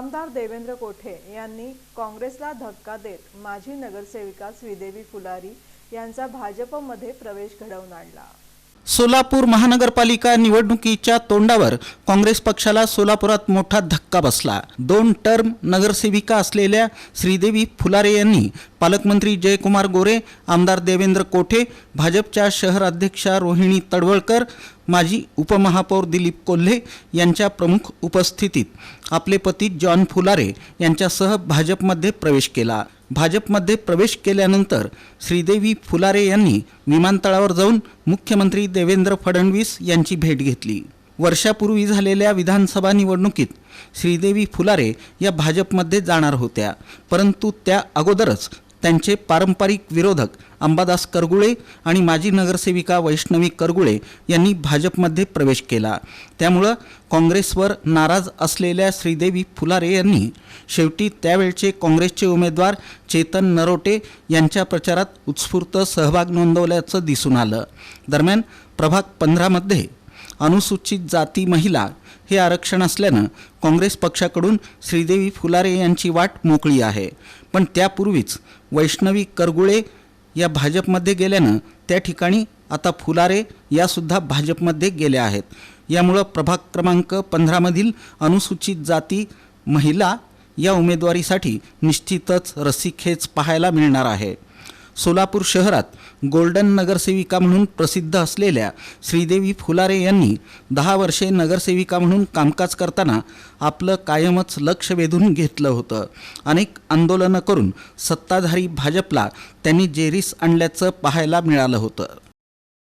आमदार देवेंद्र कोठे यांनी काँग्रेसला धक्का देत माजी नगरसेविका श्रीदेवी फुलारी यांचा भाजपमध्ये प्रवेश घडवून आणला. सोलापूर महानगरपालिका निवडणुकीच्या तोंडावर काँग्रेस पक्षाला सोलापुरात मोठा धक्का बसला. दोन टर्म नगरसेविका असलेल्या श्रीदेवी फुलारे यांनी पालकमंत्री जयकुमार गोरे आमदार देवेंद्र कोठे भाजपच्या शहर अध्यक्षा रोहिणी तडवळकर माजी उपमहापौर दिलीप कोल्हे यांच्या प्रमुख उपस्थितीत आपले पती जॉन फुलारे यांच्यासह भाजपमध्ये प्रवेश केला. भाजपमध्ये प्रवेश केल्यानंतर श्रीदेवी फुलारे यांनी विमानतळावर जाऊन मुख्यमंत्री देवेंद्र फडणवीस यांची भेट घेतली. वर्षापूर्वी झालेल्या विधानसभा निवडणुकीत श्रीदेवी फुलारे या भाजपमध्ये जाणार होत्या परंतु त्या अगोदरच त्यांचे पारंपरिक विरोधक अंबादास करगुळे आणि माजी नगरसेविका वैष्णवी करगुळे यांनी भाजपमध्ये प्रवेश केला. त्यामुळं काँग्रेसवर नाराज असलेल्या श्रीदेवी फुलारे यांनी शेवटी त्यावेळचे काँग्रेसचे उमेदवार चेतन नरोटे यांच्या प्रचारात उत्स्फूर्त सहभाग नोंदवल्याचं दिसून आलं. दरम्यान प्रभाग पंधरामध्ये अनुसूचित जाती महिला हे आरक्षण असल्यानं काँग्रेस पक्षाकडून श्रीदेवी फुलारे यांची वाट मोकळी आहे. पण त्यापूर्वीच वैष्णवी करगुळे या भाजपमध्ये गेल्यानं त्या ठिकाणी आता फुलारे यासुद्धा भाजपमध्ये गेल्या आहेत. यामुळं प्रभाग क्रमांक पंधरामधील अनुसूचित जाती महिला या उमेदवारीसाठी निश्चितच रस्सीखेच पाहायला मिळणार आहे. सोलापूर शहरात गोल्डन नगरसेविका म्हणून प्रसिद्ध असलेल्या श्रीदेवी फुलारे यांनी दहा वर्षे नगरसेविका म्हणून कामकाज करताना आपलं कायमच लक्ष वेधून घेतलं होतं. अनेक आंदोलनं करून सत्ताधारी भाजपला त्यांनी जेरीस आणल्याचं पाहायला मिळालं होतं.